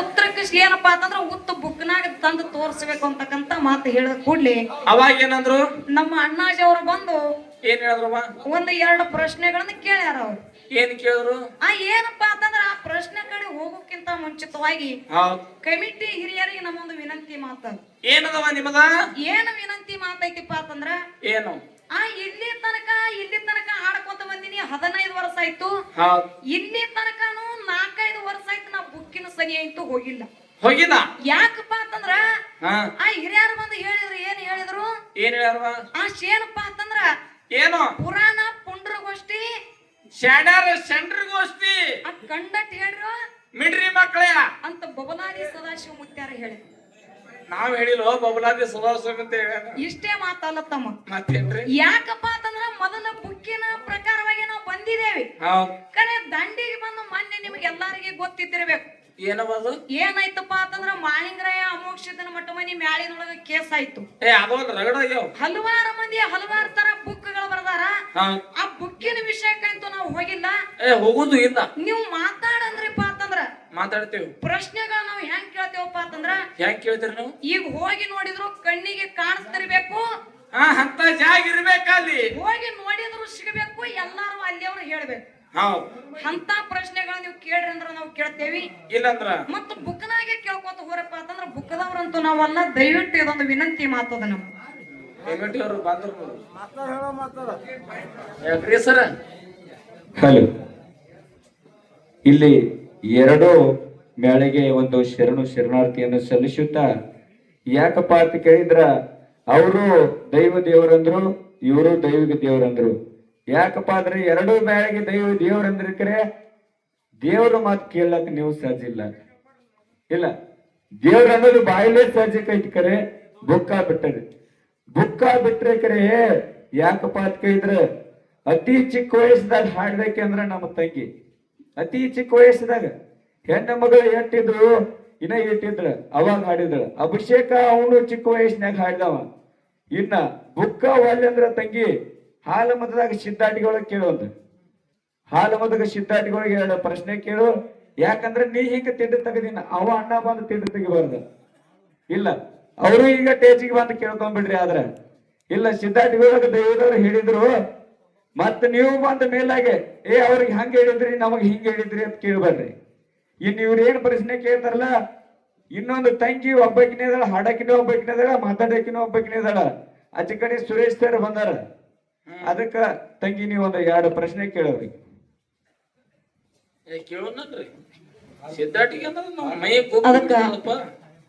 ಉತ್ತರಕ್ಕೆ ಏನಪ್ಪಾ ಅಂತಂದ್ರ ಉತ್ತ ಬುಕ್ನಾಗ ತಂದು ತೋರಿಸ್ಬೇಕು ಅಂತಕ್ಕಂತ ಮಾತು ಹೇಳಿದ ಕೂಡ್ಲಿ. ಅವಾಗ ಏನಂದ್ರು? ನಮ್ಮ ಅಣ್ಣಾಜಿ ಅವರು ಬಂದು ಏನ್ ಹೇಳಿದ್ರವ್ವ ಒಂದು ಎರಡು ಪ್ರಶ್ನೆಗಳನ್ನ ಕೇಳ್ಯಾರ ಅವ್ರು. ಏನ್ ಕೇಳಿದ್ರು? ಆ ಏನಪ್ಪಾ ಅಂತಂದ್ರ ಆ ಪ್ರಶ್ನೆ ಕಡೆ ಹೋಗೋಕ್ಕಿಂತ ಮುಂಚಿತವಾಗಿ ಕಮಿಟಿ ಹಿರಿಯರಿಗೆ ನಮ್ಮೊಂದು ವಿನಂತಿ ಮಾತ. ಏನದವ ನಿಮಗ? ಏನು ವಿನಂತಿ ಮಾತೈತಿಪ್ಪ ಅಂತಂದ್ರ ಏನು? ಆ ಇಲ್ಲಿ ತನಕ ಇಲ್ಲಿ ತನಕ ಆಡ್ಕೊತ ಬಂದಿನಿ ಹದಿನೈದು ವರ್ಷ ಆಯ್ತು. ಇಲ್ಲಿ ತನಕನು ನಾಲ್ಕೈದು ವರ್ಷ ಆಯ್ತು ನಾ ಸನಿ ಹೋಗಿಲ್ಲ ಹೋಗಿಲ್ಲ ಯಾಕಪ್ಪ ಅಂತಂದ್ರ ಆ ಹಿರಿಯರು ಬಂದು ಹೇಳಿದ್ರು ಏನ್ ಹೇಳಿದ್ರು? ಏನ್ ಹೇಳ್ಯಾರ ಆ ಶೇನಪ್ಪ ಅಂತಂದ್ರ ಏನು? ಪುರಾಣ ಪುಂಡ್ರ ಪುಂಡ್ರಗೋಷ್ಠಿ. ಶಾಡ್ಯಾರ ಸೆಂಟ್ರಿಗೋಷ್ಠಿ ಆ ಕಂಡಟ್ ಹೇಳ್ರು ಮಿಡ್ರಿ ಮಕ್ಕಳ ಅಂತ ಬಬಲಾದಿ ಸದಾಶಿವ ಮುತ್ಯಾರ ಹೇಳಿ ನಾವ್ ಹೇಳಿಲ್ಲ ಬಬಲಾದಿ ಸದಾಶಿವ ಅಂತ ಇಷ್ಟೇ ಮಾತಲ್ಲ ತಮ್ಮ. ಮತ್ತೇನ್ರಿ? ಯಾಕಪ್ಪ ಅಂತಂದ್ರ ಮೊದಲ ಬುಕ್ಕಿನ ಪ್ರಕಾರವಾಗಿ ನಾವು ಬಂದಿದ್ದೇವೆ. ಕರೆ ದಂಡಿಗೆ ಬಂದು ಮೊನ್ನೆ ನಿಮಗೆ ಎಲ್ಲಾರಿಗೆ ಗೊತ್ತಿದ್ದಿರ್ಬೇಕು. ಏನವದು? ಏನಾಯ್ತಪ್ಪ ಅಂತಂದ್ರ ಮಾಳಿಂಗರಾಯ ಅಮೋಕ್ಷದನ ಮಟ್ಟ ಮನಿ ಮ್ಯಾಳಿನೊಳಗ ಕೇಸ್ ಆಯ್ತು ಏ ಅದೊಂದು ರಗಡ ಆಗ್ಯಾವ. ಹಲವಾರು ಮಂದಿ ಹಲವಾರು ತರ ಬುಕ್ಗಳು ಬರ್ದಾರ. ಆ ಬುಕ್ಕಿನ ವಿಷಯಕ್ಕಂತೂ ನಾವು ಹೋಗಿಲ್ಲ. ಏ ಹೋಗುದು ಇಲ್ಲ. ನೀವು ಮಾತಾಡಂದ್ರಿಪ್ಪ ಅಂತಂದ್ರ ಮಾತಾಡ್ತೇವೆ. ಪ್ರಶ್ನೆಗಳು ನಾವು ಹೆಂಗ್ ಕೇಳ್ತೇವಪ್ಪ ಅಂತಂದ್ರ ಹೆಂಗ್ ಕೇಳ್ತೀರಿ ನೀವು? ಈಗ ಹೋಗಿ ನೋಡಿದ್ರು ಕಣ್ಣಿಗೆ ಕಾಣಿಸ್ತಿರ್ಬೇಕು. ಹಾ ಅಂತ ಜಾಗ ಇರ್ಬೇಕಲ್ಲಿ. ಹೋಗಿ ನೋಡಿದ್ರು ಸಿಗಬೇಕು ಎಲ್ಲಾರು ಅಲ್ಲಿಯವ್ರು ಹೇಳ್ಬೇಕು. ಹೌದ್ ಅಂತ ಪ್ರಶ್ನೆಗಳ ನೀವು ಕೇಳ್ರಿ ಅಂದ್ರ ನಾವು ಕೇಳ್ತೇವಿ. ಇಲ್ಲಂದ್ರ? ಮತ್ತ ಬುಕ್ನಾಗೆ ಕೇಳ್ಕೊತ ಹೋರಪ್ಪ ಅಂತಂದ್ರ ಬುಕ್ದವ್ರಂತೂ ನಾವಲ್ಲ ದಯವಿಟ್ಟು ಇದೊಂದು ವಿನಂತಿ ಮಾತದ ನಮ್ಮ ಹೆಂಗಟಿ ಅವರು ಬಂದ್ರು ಸರ. ಹಲೋ. ಇಲ್ಲಿ ಎರಡು ಮೇಳೆಗೆ ಒಂದು ಶರಣು ಶರಣಾರ್ಥಿಯನ್ನು ಸಲ್ಲಿಸುತ್ತಾ ಯಾಕಪ್ಪ ಅಂತ ಕೇಳಿದ್ರ ಅವರು ದೈವ ದೇವರಂದ್ರು ಇವರು ದೈವಿಕ ದೇವರಂದ್ರು. ಯಾಕಪ್ಪ ಅಂದ್ರೆ ಎರಡು ಬ್ಯಾಳಿಗೆ ದೈವ ದೇವರಂದ್ರಕರೆ ದೇವ್ರ ಮಾತು ಕೇಳಕ್ ನೀವು ಸಹಜ ಇಲ್ಲ. ದೇವ್ರ ಅನ್ನೋದು ಬಾಯಿಲೇ ಸಹಜಕ್ಕೆ ಕರೆ ಬುಕ್ಕ ಬಿಟ್ಟರೆ. ಬುಕ್ಕ ಬಿಟ್ರೆ ಕರೆ, ಯಾಕಪ್ಪ ಅಂತ ಕೇಳಿದ್ರೆ, ಅತಿ ಚಿಕ್ಕ ವಯಸ್ಸದಾಗ ಹಾಡ್ಬೇಕಂದ್ರ ನಮ್ಮ ತಂಗಿ. ಅತಿ ಚಿಕ್ಕ ವಯಸ್ಸದಾಗ ಹೆಣ್ಣು ಮಗಳು ಎಟ್ಟಿದ್ರು ಇನ್ನ ಇಟ್ಟಿದ್ರ ಅವಾಗ ಹಾಡಿದ್ರ ಅಭಿಷೇಕ ಅವನು ಚಿಕ್ಕ ವಯಸ್ಸಿನಾಗ ಹಾಡಿದವ. ಇನ್ನ ಬುಕ್ಕ ಒಳ್ಳೆ ಅಂದ್ರ ತಂಗಿ ಹಾಲ ಮತದಾಗ ಸಿದ್ಧಾಟಿಗಳಿಗೆ ಕೇಳುವಂತ ಹಾಲು ಮದ್ದಾಗ ಸಿದ್ಧಾಟಿಗಳಿಗೆ ಎರಡು ಪ್ರಶ್ನೆ ಕೇಳು. ಯಾಕಂದ್ರೆ ನೀ ಹಿಂಗ ತಿಂಡಿ ತೆಗದಿನ, ಅವ ಅಣ್ಣ ಬಂದು ತಿಂಡಿ ತೆಗಿಬಾರ್ದು. ಇಲ್ಲ, ಅವರು ಈಗ ಟೇಜಿಗೆ ಬಂದು ಕೇಳ್ಕೊಂಡ್ಬಿಡ್ರಿ ಆದ್ರೆ. ಇಲ್ಲ ಸಿದ್ಧಾಟಿಗಳಿಗೆ ದೈವದವ್ರು ಹೇಳಿದ್ರು, ಮತ್ತೆ ನೀವು ಬಂದ ಮೇಲಾಗೆ, ಏ, ಅವ್ರಿಗೆ ಹಂಗ ಹೇಳಿದ್ರಿ, ನಮಗೆ ಹಿಂಗೆ ಹೇಳಿದ್ರಿ ಅಂತ ಕೇಳ್ಬೇಡ್ರಿ ಇನ್ ಇವ್ರ ಏನು ಪ್ರಶ್ನೆ ಕೇಳ್ತಾರಲ್ಲ, ಇನ್ನೊಂದು ತಂಗಿ ಒಬ್ಬಕಿನೇ ಇದಾಳ ಹಾಡಕಿನೇ ಒಬ್ಬಕಿನೇ ಇದಾಳ ಮಾತಾಡಕಿನೇ ಒಬ್ಬಕಿನೇ ಕಡೆ ಸುರೇಶ್ ಸರ್ ಬಂದಾರ. ಅದಕ್ಕ ತಂಗಿ ನೀವು ಒಂದು ಎರಡು ಪ್ರಶ್ನೆ ನಾವು ಅದಕ್ಕ-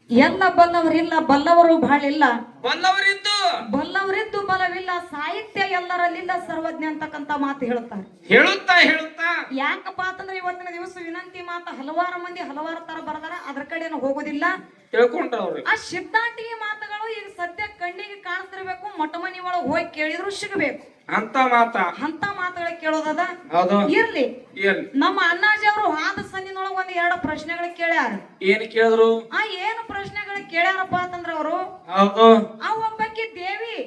ಎಲ್ಲ ಬಲ್ಲವರಿಲ್ಲ ಬಲ್ಲವರು ಬಹಳ ಇಲ್ಲ ಬಂದವರಿದ್ದು ಬಲ್ಲವರಿದ್ದು ಬಲವಿಲ್ಲ ಸಾಹಿತ್ಯ ಎಲ್ಲರಲ್ಲಿಲ್ಲ ಸರ್ವಜ್ಞ ಅಂತಕ್ಕಂತ ಮಾತು ಹೇಳುತ್ತಾರೆ ಹೇಳುತ್ತಾ ಹೇಳುತ್ತಾ. ಯಾಕಪ್ಪ ಅಂತಂದ್ರೆ ಇವತ್ತಿನ ದಿವಸ ವಿನಂತಿ ಮಾತು ಹಲವಾರು ಮಂದಿ ಹಲವಾರು ತರ ಬರ್ದಾರ ಅದ್ರ ಕಡೆ ಹೋಗೋದಿಲ್ಲ. ತಿಳ್ಕೊಂಡ್ರ ಆ ಸಿದ್ಧಾಂತಿ ಮಾತುಗಳು ಈಗ ಸದ್ಯ ಕಣ್ಣಿಗೆ ಕಾಣಿಸ್ತಿರ್ಬೇಕು ಮೊಟ್ಟ ಮನಿ ಒಳಗೆ ಹೋಗಿ ಕೇಳಿದ್ರು ಸಿಗಬೇಕು. ಅಂತ ಮಾತ. ಅಂತ ಮಾತುಗಳ ಕೇಳೋದದ ಹೌದು. ಇರ್ಲಿ. ಏನ್ ನಮ್ಮ ಅಣ್ಣಾಜಿ ಅವರು ಆದ ಸಂದಿನೊಳಗ ಒಂದ್ ಎರಡು ಪ್ರಶ್ನೆಗಳು ಕೇಳ್ಯಾರ. ಏನ್ ಕೇಳಿದ್ರು? ಆ ಏನು ಪ್ರಶ್ನೆಗಳು ಕೇಳ್ಯಾರಪ್ಪ ಅಂತಂದ್ರ ಅವರು? ಹೌದು. ಆ ಒಬ್ಬಾಕಿ ದೇವಿ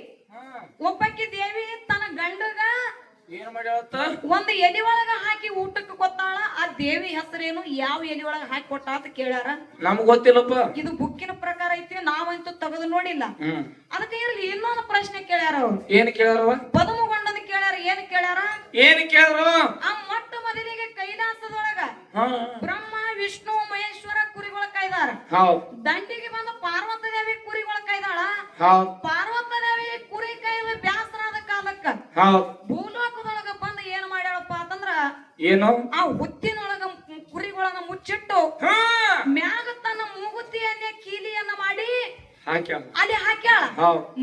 ಒಬ್ಬಾಕಿ ದೇವಿ ತನ್ನ ಗಂಡಗ ಏನ್ ಮಾಡ್ಯಾವತ್ತ ಒಂದು ಎಲಿ ಒಳಗ ಹಾಕಿ ಊಟಕ್ಕೆ ಕೊತ್ತಾಳ ಆ ದೇವಿ ಹೆಸರೇನು ಯಾವ ಎಲಿ ಒಳಗ ಹಾಕಿ ಕೊಟ್ಟ ಅಂತ ಕೇಳ್ಯಾರ. ನಮ್ಗ್ ಗೊತ್ತಿಲ್ಲಪ್ಪ. ಇದು ಬುಕ್ಕಿನ ಪ್ರಕಾರ ಐತಿ ನಾವಂತೂ ತೆಗೆದು ನೋಡಿಲ್ಲ. ಅದಕ್ಕೆ ಇರ್ಲಿ ಇನ್ನೊಂದು ಪ್ರಶ್ನೆ ಕೇಳ್ಯಾರ ಅವ್ರು. ಏನ್ ಕೇಳ್ಯಾರ ಪದಮಗೊಂಡನ ಕೇಳ್ಯಾರ ಏನ್ ಕೇಳ್ಯಾರ? ಏನ್ ಕೇಳ್ರು ಆ ಮೊಟ್ಟ ಮೊದಲಿಗೆ ಕೈಲಾಸದೊಳಗ ಬ್ರಹ್ಮ ವಿಷ್ಣು ಮಹೇಶ್ವರ ಕುರಿಗಳ ಕೈದಾರ ದಂಡಿಗೆ ಬಂದು ಪಾರ್ವತ ದೇವಿ ಕುರಿಗಳ ಕೈದಾಳ ಪಾರ್ವತ ದೇವಿ ಕುರಿ ಕೈ ಬ್ಯಾಸರಾದ ಕಾಲಕ್ಕ. ಏನು? ಆ ಹುತ್ತಿನೊಳಗ ಕುರಿಗಳನ್ನ ಮುಚ್ಚಿಟ್ಟು ಮ್ಯಾಗ ತನ್ನ ಮೂಗುತಿಯನ್ನೇ ಕೀಲಿಯನ್ನ ಮಾಡಿ ಅಲ್ಲಿ ಹಾಕ್ಯಾಳ.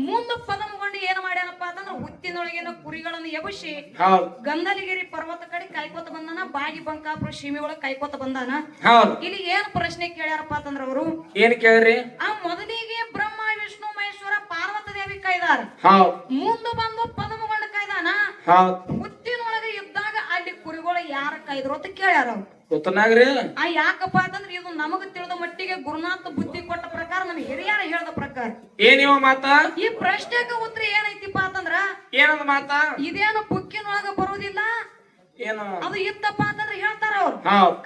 ಮುಂದ ಪದಮಗೊಂಡು ಏನ್ ಮಾಡ್ಯಾನಪ್ಪ ಅಂತಂದ್ರ ಹುತ್ತಿನೊಳಗಿನ ಕುರಿಗಳನ್ನ ಎಬಸಿ ಗಂಧಲಗಿರಿ ಪರ್ವತ ಕಡೆ ಕಾಯ್ಕೋತ ಬಂದಾನ ಬಾಗಿ ಬಂಕಾಪುರ ಸೀಮೆ ಒಳಗ ಕಾಯ್ಕೋತ ಬಂದಾನ. ಇಲ್ಲಿ ಏನ್ ಪ್ರಶ್ನೆ ಕೇಳ್ಯಾರಪ್ಪ ಅಂತಂದ್ರ ಅವರು? ಏನ್ ಕೇಳ್ರಿ? ಆ ಮೊದಲಿಗೆ ಬ್ರಹ್ಮ ವಿಷ್ಣು ಮಹೇಶ್ವರ ಪಾರ್ವತ ದೇವಿ ಕೈದಾರ ಹೌದ್. ಮುಂದ ಬಂದು ಪದಮಗೊಂಡು ಕಾಯ್ದಾನ ಹೌದ್ ಹುತ್ತಿನೊಳಗೆ ಇದ್ದಾಗ ಅಲ್ಲಿ ಕುರಿಗಳು ಕಾಯ್ದ್ರು ಅಂತ ಕೇಳ್ಯಾರ ಅವ್ರು. ಗೊತ್ತನಾಗ್ರಿ ಆ ಯಾಕಪ್ಪ ಅಂತಂದ್ರೆ ಇದು ನಮಗ ತಿಳಿದ ಮಟ್ಟಿಗೆ ಗುರುನಾಥ ಬುದ್ಧಿ ಕೊಟ್ಟ ಪ್ರಕಾರ ನಮ್ಮ ಹಿರಿಯರ ಹೇಳ್ದ ಪ್ರಕಾರ. ಏನಿವ ಮಾತ? ಈ ಪ್ರಶ್ನೆಗೆ ಉತ್ತರ ಏನೈತಿಪ್ಪ ಅಂತಂದ್ರ? ಏನಂದ ಮಾತ? ಇದೇನು ಬುಕ್ಕಿನೊಳಗ ಬರುವುದಿಲ್ಲ ಏನು? ಅದು ಇತ್ತಪ್ಪ ಅಂತಂದ್ರೆ ಹೇಳ್ತಾರ ಅವ್ರು.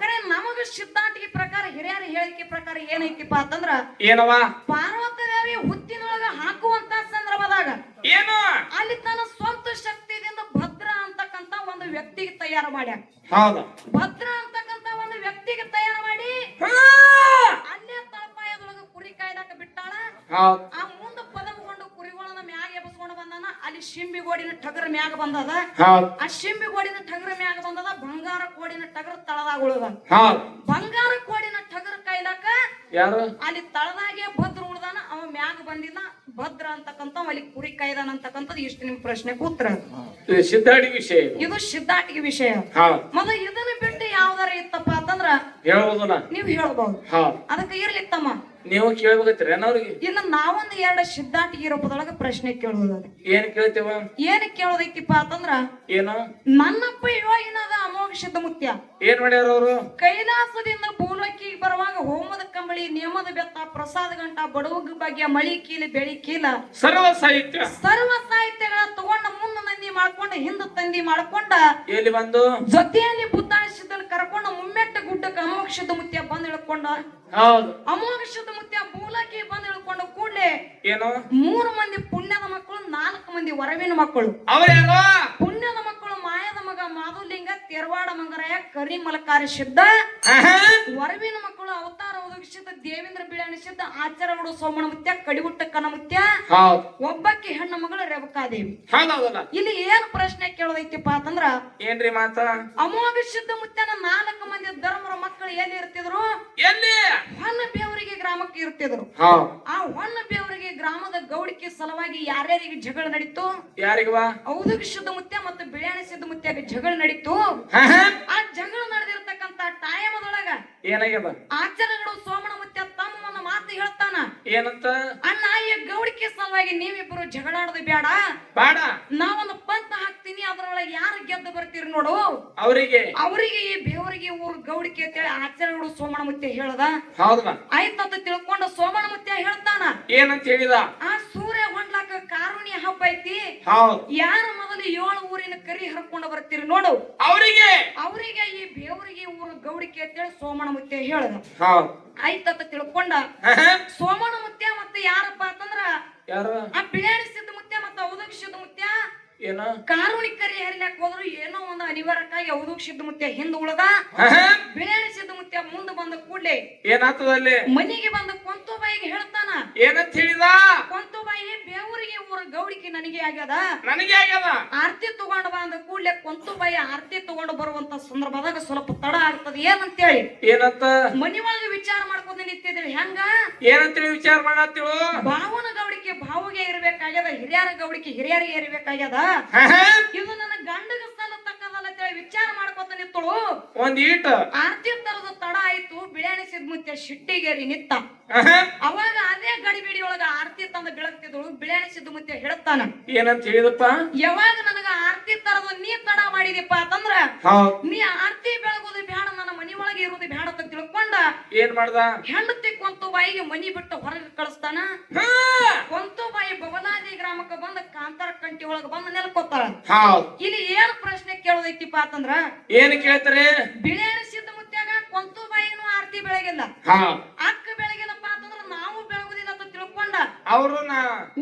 ಕರೆ ನಮಗ ಸಿದ್ಧಾಂತಿಗೆ ಪ್ರಕಾರ ಹಿರಿಯರ ಹೇಳಿಕೆ ಪ್ರಕಾರ ಏನೈತಿಪ್ಪ ಅಂತಂದ್ರ? ಏನವ? ಪಾರ್ವತ ದೇವಿ ಹುತ್ತಿನೊಳಗ ಹಾಕುವಂತ ಸಂದರ್ಭದಾಗ ಏನು? ಅಲ್ಲಿ ತನ್ನ ಸ್ವಂತ ಭದ್ರ ಅಂತಕ್ಕಂತ ಒಂದು ವ್ಯಕ್ತಿಗೆ ತಯಾರು ಮಾಡ್ಯಾರ ಹೌದು. ಭದ್ರ ಅಂತಕ್ಕಂತ ಒಂದು ವ್ಯಕ್ತಿಗೆ ತಯಾರು ಮಾಡಿ ಅಲ್ಲೇ ತಳಪಾಯದೊಳಗ ಕುರಿ ಕಾಯ್ದಾಕ ಬಿಟ್ಟಾಳ. ಆ ಮುಂದ ಪದಕೊಂಡು ಕುರಿಗಳನ್ನ ಮ್ಯಾಗ ಎಬ್ಸ್ಕೊಂಡು ಬಂದಾನ ಅಲ್ಲಿ ಶಿಂಬಿ ಗೋಡಿನ ಟಗರ ಮ್ಯಾಗ ಬಂದದ. ಆ ಶಿಂಬಿ ಗೋಡಿನ ಟಗರ ಮ್ಯಾಗ ಬಂದದ ಬಂಗಾರ ಕೋಡಿನ ಟಗರ ತಳದಾಗ ಉಳದ ಬಂಗಾರ ಕೋಡಿನ ಟಗರ ಕಾಯ್ದಾಕ ಅಲ್ಲಿ ತಳದಾಗೆ ಭದ್ರ ಉಳ್ದಾನ ಅವ ಮ್ಯಾಗ ಬಂದಿಲ್ಲ. ಭದ್ರ ಅಂತಕ್ಕಂತ ಅಲ್ಲಿ ಕುರಿ ಕಾಯ್ದಾನ ಅಂತಕ್ಕಂಥದ್ದು ಇಷ್ಟು ನಿಮ್ ಪ್ರಶ್ನೆಗೆ ಉತ್ತರ ಇದು ಸಿದ್ಧಾಡಿ ವಿಷಯ ಇದು. ಇದು ಸಿದ್ಧಾಟಿಗೆ ವಿಷಯ. ಹೌದ್ ಮೊದಲ ಇದನ್ನ ಬಿಟ್ಟು ಯಾವ್ದಾರ ಇತ್ತಪ್ಪ ಅಂತಂದ್ರ ನೀವ್ ಹೇಳ್ಬಹುದು. ಹೌದ್ ಅದಕ್ಕೆ ಇರ್ಲಿ ತಮ್ಮ. ನೀವು ಕೇಳ್ಬೇಕತ್ರಿ ಅವ್ರಿಗೆ? ಇನ್ನು ನಾವೊಂದು ಎರಡು ಸಿದ್ಧಾಂತಿಗೆ ರೂಪದೊಳಗ ಪ್ರಶ್ನೆ ಕೇಳುವುದ ಏನ್ ಕೇಳ್ತೇವ? ಏನ್ ಕೇಳೋದೈತಿಪ್ಪ ಅಂತಂದ್ರ ಏನು? ನನ್ನಪ್ಪ ಯೋಗಿನಾದ ಅಮೋಘ ಸಿದ್ಧ ಮುಖ್ಯ. ಏನ್ ಮಾಡ್ಯಾರ ಅವರು? ಕೈಲಾಸದಿಂದ ಭೂಲೋಕಿಗೆ ಬರುವಾಗ ಹೋಮದ ಕಂಬಳಿ ನೇಮದ ಬೆತ್ತ ಪ್ರಸಾದ ಗಂಟ ಬಡವಗ ಬಗ್ಗೆ ಮಳಿ ಕೀಲಿ ಬೆಳಿ ಕೀಲ. ಸರ್ವ ಸಾಹಿತ್ಯ. ಸರ್ವ ಸಾಹಿತ್ಯಗಳ ತಗೊಂಡ ಮುಂದ ನಂದಿ ಮಾಡ್ಕೊಂಡ ಹಿಂದ ತಂದಿ ಮಾಡ್ಕೊಂಡ ಎಲ್ಲಿ ಬಂದು? ಜೊತೆಯಲ್ಲಿ ಬುದ್ಧಿಸಿದನ್ ಕರ್ಕೊಂಡು ಮುಮ್ಮೆಟ್ಟ ಗುಡ್ಡಕ್ಕೆ ಅಮೋಘ ಸಿದ್ಧ ಮುತ್ಯ ಬಂದ್ ಇಳ್ಕೊಂಡ ಹೌದು. ಅಮ್ಮ ಸಿದ್ಧ ಮುತ್ಯ ಮೂಲಕ್ಕೆ ಬಂದ್ ಇಳ್ಕೊಂಡ ಕೂಡ್ಲೆ ಏನು? ಮೂರು ಮಂದಿ ಪುಣ್ಯದ ಮಕ್ಕಳು ನಾಲ್ಕು ಮಂದಿ ವರವಿನ ಮಕ್ಕಳು. ಅವ್ರ್ಯಾರು ಪುಣ್ಯದ ಮಕ್ಕಳು ಮಗ ಮಾಧುಲಿಂಗ ತೆರವಾಡ ಮಂಗರಾಯ ಕರಿಮಲಕಾರಿ ಸಿದ್ಧ. ವರವಿನ ಮಕ್ಕಳು ಅವತಾರ ಒದಗಿಸಿದ ದೇವೇಂದ್ರ ಬಿಳಾಣಿ ಸಿದ್ಧ ಆಚಾರಗಳು ಸೋಮಣ ಮುತ್ಯ ಕಡಿಗುಟ್ಟ ಕನ ಮುತ್ಯ. ಒಬ್ಬಾಕಿ ಹೆಣ್ಣು ಮಗಳು ರೇವಕಾದೇವಿ. ಇಲ್ಲಿ ಏನ್ ಪ್ರಶ್ನೆ ಕೇಳೋದೈತಿಪ್ಪ ಅಂತಂದ್ರ ಏನ್ರಿ ಮಾತ? ಅಮೋಘ ಸಿದ್ಧ ಮುತ್ಯನ ನಾಲ್ಕು ಮಂದಿ ಧರ್ಮರ ಮಕ್ಕಳು ಎಲ್ಲಿ ಇರ್ತಿದ್ರು? ಎಲ್ಲಿ? ಹೊನ್ನ ಬೇವರಿಗೆ ಗ್ರಾಮಕ್ಕೆ ಇರ್ತಿದ್ರು. ಆ ಹೊನ್ನ ಬೇವರಿಗೆ ಗ್ರಾಮದ ಗೌಡಿಕೆ ಸಲುವಾಗಿ ಯಾರ್ಯಾರಿಗೆ ಜಗಳ ನಡೀತು? ಯಾರಿಗವಾ? ಔದಕ ಸಿದ್ಧ ಮುತ್ಯ ಮತ್ತು ಬಿಳಿಯಾಣಿ ಸಿದ್ಧ ಮುತ್ಯಾಗ ಜಗಳ ನಡೀತು. ಆ ಜಗಳ ನಡೆದಿರ್ತಕ್ಕಂತ ಅದೊಳಗ ಏನಾಗ್ಯದ? ಆಚಾರ್ಯಗಳು ಸೋಮಣ ಮುತ್ಯ ತಮ್ಮ ಒಂದು ಮಾತು ಹೇಳ್ತಾನ. ಏನಂತ? ಅಣ್ಣ ಈ ಗೌಡಿಕೆ ಸಲುವಾಗಿ ನೀವಿಬ್ಬರು ಜಗಳಾಡೋದು ಬೇಡ. ಬೇಡ. ನಾವೊಂದು ಪಂತ ಹಾಕ್ತೀನಿ ಅದ್ರೊಳಗೆ ಯಾರು ಗೆದ್ದು ಬರ್ತೀರಿ ನೋಡು? ಅವರಿಗೆ. ಅವರಿಗೆ ಈ ಬೇವರಿಗೆ ಊರು ಗೌಡಿಕೆ ಅಂತೇಳಿ ಆಚಾರ್ಯಗಳು ಸೋಮಣ ಮುತ್ಯ ಹೇಳದ? ಹೌದಲ್ಲ ಆಯ್ತಂತ ತಿಳ್ಕೊಂಡು ಸೋಮಣ ಮುತ್ಯ ಹೇಳ್ತಾನ. ಏನಂತ ಹೇಳಿದ? ಆ ಸೂರ್ಯ ಹೊಂಡ್ಲಾಕ ಕಾರುಣ್ಯ ಹಬ್ಬ ಐತಿ. ಯಾರು ಮೊದಲು ಏಳು ಊರಿನ ಕರಿ ಹರ್ಕೊಂಡು ಬರ್ತೀರಿ ನೋಡು. ಅವರಿಗೆ. ಅವರಿಗೆ ಈ ಬೇವರಿಗೆ ಊರು ಗೌಡಿಕೆ ಅಂತೇಳಿ ಸೋಮಣ ಮುತ್ಯ ಹೇಳದ. ಹೌದ್. ಆಯ್ತಂತ ತಿಳ್ಕೊಂಡ. ಸೋಮಣ ಮುತ್ಯ ಮತ್ತೆ ಯಾರಪ್ಪ ಅಂತಂದ್ರ? ಯಾರು? ಆ ಬಿಳಿಯಾಡಿ ಸಿದ್ಧ ಮುತ್ಯ ಮತ್ತೆ ಔದಕ ಸಿದ್ಧ ಮುತ್ಯ? ಏನು? ಕಾರುಣಿಕರಿ ಹರಿಲಾಕ ಹೋದ್ರು ಏನೋ ಒಂದು ಅನಿವಾರ್ಯಕ್ಕಾಗಿ ಔದಕ ಸಿದ್ಧ ಮುತ್ಯ ಹಿಂದ ಉಳದ. ಆಹಾ. ಬಿಳಿಯಾಡಿ ಸಿದ್ಧ ಮುತ್ಯ ಮುಂದೆ ಬಂದ ಕೂಡ್ಲೆ ಏನಾಗ್ತದ ಅಲ್ಲಿ? ಮನಿಗೆ ಬಂದ ಕೊಂತುಬಾಯಿಗೆ ಹೇಳ್ತಾನ. ಏನಂತ ಹೇಳಿದ? ಕೊಂತುಬಾಯಿ ಬೇವರಿಗೆ ಊರ ಗೌಡಿಕೆ ನನಗೆ ಆಗ್ಯದ. ನನಗೆ ಆಗ್ಯದ? ಆರ್ತಿ ತಗೊಂಡ್ ಬಂದ ಕೂಡ್ಲೆ ಕೊಂತುಬಾಯಿ ಆರ್ತಿ ತಗೊಂಡು ಬರುವಂತ ಸಂದರ್ಭದಾಗ ಸ್ವಲ್ಪ ತಡ ಆಗ್ತದ. ಏನಂತ ಹೇಳಿ ಏನಂತ? ಮನಿ ಒಳಗೆ ವಿಚಾರ ಮಾಡ್ಕೊಂಡು ನಿಂತಿದ್ರಿ ಹೆಂಗ? ಏನಂತೇಳಿ ವಿಚಾರ ಮಾಡತ್ತಿಳು? ಭಾವನ ಗೌಡಿಕೆ ಭಾವಿಗೆ ಇರ್ಬೇಕಾಗ್ಯದ ಹಿರಿಯರ ಗೌಡಿಕೆ ಹಿರಿಯರಿಗೆ ಇರ್ಬೇಕಾಗ್ಯದ ಆಹಾ. ಇದು ನನ್ನ ಗಂಡಗ ಸಲ್ಲತಕ್ಕದಲ್ಲ ಅಂತೇಳಿ ವಿಚಾರ ಮಾಡ್ಕೊತ ನಿತ್ತಳು ಒಂದ್ ಈಟ್. ಆರ್ತಿ ತರದ ತಡ ಆಯ್ತು ಬಿಳಿಯಾಣಿ ಸಿದ್ಮುತ್ಯ ಶಿಟ್ಟಿಗೇರಿ ನಿತ್ತ ಅವಾಗ ಅದೇ ಗಡಿಬಿಡಿ ಒಳಗ ಆರ್ತಿ ತಂದ ಬೆಳಗ್ತಿದ್ಳು ಬಿಳಿಯಾಣಿ ಮುತ್ತೆ ಹೇಳ್ತಾನ ಏನಂತ ಹೇಳಿದಪ್ಪ? ಯಾವಾಗ ನನಗ ಆರ್ತಿ ತರದ ನೀ ತಡ ಮಾಡಿದಿಪ್ಪ ಅಂತಂದ್ರ ನೀ ಆರ್ತಿ ಬೆಳಗೋದು ಬ್ಯಾಡ ನನ್ನ ಮನಿ ಒಳಗೆ ಇರೋದು ಬ್ಯಾಡ ಅಂತ ತಿಳ್ಕೊಂಡ ಏನ್ ಮಾಡ್ದ? ಹೆಂಡತಿ ಬಾಯಿಗೆ ಮನಿ ಬಿಟ್ಟು ಹೊರಗೆ ಕಳಿಸ್ತಾನ? ಹಾ. ಕೊಂತು ಬಾಯಿ ಬಬಲಾದಿ ಗ್ರಾಮಕ್ಕೆ ಬಂದ ಕಾಂತಾರ ಕಂಟಿ ಒಳಗ ಬಂದು ನೆಲ್ಕೋತಾರ. ಇಲ್ಲಿ ಏನ್ ಪ್ರಶ್ನೆ ಕೇಳೋದೈತಿಪ್ಪ ಅಂತಂದ್ರ ಏನ್ ಕೇಳ್ತಾರೆ? ಬಿಳಿಯಾಣಿ ಸಿದ್ಧ ಮುತ್ಯಾಗ ಕೊಂತು ಆರತಿ ಆರ್ತಿ ಬೆಳಗಿಲ್ಲ. ಅಕ್ಕ ಬೆಳಗಿಲ್ಲಪ್ಪ ಅಂತಂದ್ರ ನಾವು ಬೆಳಗುದಿಲ್ಲ ಅಂತ ತಿಳ್ಕೊಂಡ. ಅವರು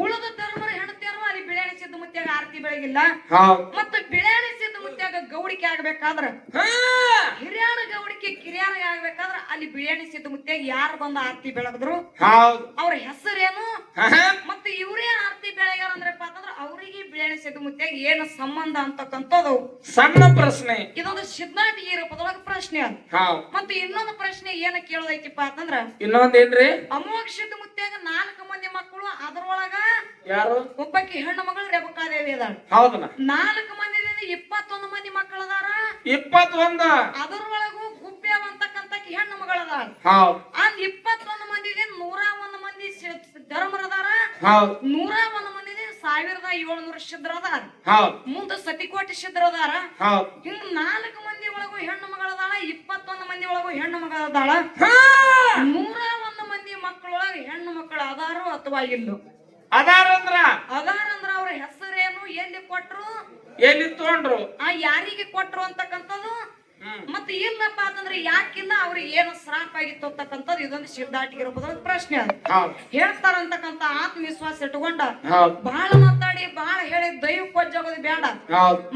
ಉಳಿದ ಧರ್ಮರು ಹೆಣ್ತಿಯರು ಅಲ್ಲಿ ಬಿಳಿಯಾಣಿ ಸಿದ್ಧ ಮುತ್ಯಾಗ ಆರತಿ ಬೆಳಗಿಲ್ಲ. ಮತ್ತೆ ಬಿಳಿಯಾಣಿ ಗೌಡಿಕೆ ಆಗ್ಬೇಕಾದ್ರ. ಹಿರಿಯಾಣ ಗೌಡಿಕೆ ಕಿರಿಯಾಣ ಆಗ್ಬೇಕಾದ್ರ ಅಲ್ಲಿ ಬಿರಿಯಾನಿ ಸಿದ್ಧ ಮುತ್ಯಾಗ ಯಾರು ಬಂದ ಆರ್ತಿ ಬೆಳಗದ್ರು ಅವ್ರ ಹೆಸರೇನು. ಮತ್ತೆ ಇವರೇ ಆರ್ತಿ ಬೆಳೆಗಾರ ಅಂದ್ರಪ್ಪ ಅಂತಂದ್ರ ಅವರಿಗೆ ಬಿರಿಯಾನಿ ಸಿದ್ಧ ಮುತ್ಯಾಗ ಏನು ಸಂಬಂಧ ಅಂತಕ್ಕಂಥದ್ದು? ಸಣ್ಣ ಪ್ರಶ್ನೆ. ಇದೊಂದು ಈ ರೂಪದೊಳಗ ಪ್ರಶ್ನೆ ಅದು. ಮತ್ತೆ ಇನ್ನೊಂದು ಪ್ರಶ್ನೆ ಏನ ಕೇಳೋದೈತಿಪ್ಪ ಅಂತಂದ್ರ ಇನ್ನೊಂದೇನ್ರಿ? ಅಮೋಘ ಸಿದ್ಧ ಮುತ್ಯಾಗ ನಾಲ್ಕು ಮಂದಿ ಮಕ್ಕಳು ಅದರೊಳಗ ಯಾರು? ಒಬ್ಬಕ್ಕೆ ಹೆಣ್ಣು ಮಗಳು ರೇವಕಾದೇವಿ ಅದಾಳ. ಹೌದನ ನಾಲ್ಕು ಇಪ್ಪತ್ತೊಂದು ಮಂದಿ ಮಕ್ಕಳದಾರ? ಇಪ್ಪತ್ತೊಂದ. ಅದರೊಳಗೂ ಗುಬ್ಬ್ಯಾವ ಅಂತಕ್ಕಂತ ಹೆಣ್ಣು ಮಗಳದಾರ ಹೌದ್. ಆ ಇಪ್ಪತ್ತೊಂದು ಮಂದಿಗೆ ನೂರ ಒಂದು ಮಂದಿ ಧರ್ಮರದಾರ ಹೌದು. ನೂರ ಒಂದು ಮಂದಿಗೆ ಸಾವಿರದ ಏಳ್ನೂರ ಶಿದ್ರ ಅದಾರ ಹೌದ್. ಮುಂದ ಸತಿಕೋಟಿ ಶಿದ್ರ ಅದಾರ ಹೌದ್ ಹಿಂಗ್ ನಾಲ್ಕು ಮಂದಿ ಒಳಗೂ ಹೆಣ್ಣು ಮಗಳದಾಳ ಇಪ್ಪತ್ತೊಂದು ಮಂದಿ ಒಳಗೂ ಹೆಣ್ಣು ಮಗಳದಾಳ. ನೂರ ಒಂದು ಮಂದಿ ಮಕ್ಕಳೊಳಗೆ ಹೆಣ್ಣು ಮಕ್ಕಳು ಅದಾರೋ ಅಥವಾ ಇಲ್ಲೋ? ಅದಾರಂದ್ರ? ಅದಾರ ಅಂದ್ರ ಅವ್ರ ಹೆಸರೇನು ಎಲ್ಲಿ ಕೊಟ್ರು? ಎಲ್ಲಿ ತಗೊಂಡ್ರು? ಆ ಯಾರಿಗೆ ಕೊಟ್ರು ಅಂತಕ್ಕಂಥದ್ದು? ಮತ್ತೆ ಇಲ್ಲಪ್ಪ ಅಂತಂದ್ರೆ ಯಾಕಿಲ್ಲ ಅವ್ರಿಗೆ ಏನು ಸ್ರಾಪ್ ಆಗಿತ್ತು ಅಂತಕ್ಕಂಥದ್ದು? ಇದೊಂದು ಸಿದ್ಧಾಟಿಗಿರ್ಬೋದು ಅಂತ ಪ್ರಶ್ನೆ ಹೇಳ್ತಾರಂತಕ್ಕಂಥ ಆತ್ಮವಿಶ್ವಾಸ ಇಟ್ಕೊಂಡ ಬಹಳ ಮಾತಾಡಿ ಬಹಳ ಹೇಳಿ ದೈವ ಕೊಜ್ಜಾಗೋದು ಬೇಡ.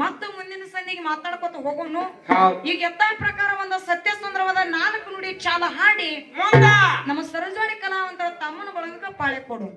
ಮತ್ತೆ ಮುಂದಿನ ಸಂದಿಗೆ ಮಾತಾಡ್ಕೊತ ಹೋಗೋನು. ಈಗ ಎತ್ತ ಪ್ರಕಾರ ಒಂದು ಸತ್ಯಸುಂದರವಾದ ನಾಲ್ಕು ನುಡಿ ಚಾಲ ಹಾಡಿ ನಮ್ಮ ಸರಜೋಡಿ ಕಲಾವಂತರ ತಮ್ಮನ ಬಳಗಕ್ಕೆ ಪಾಳೆ ಕೊಡು.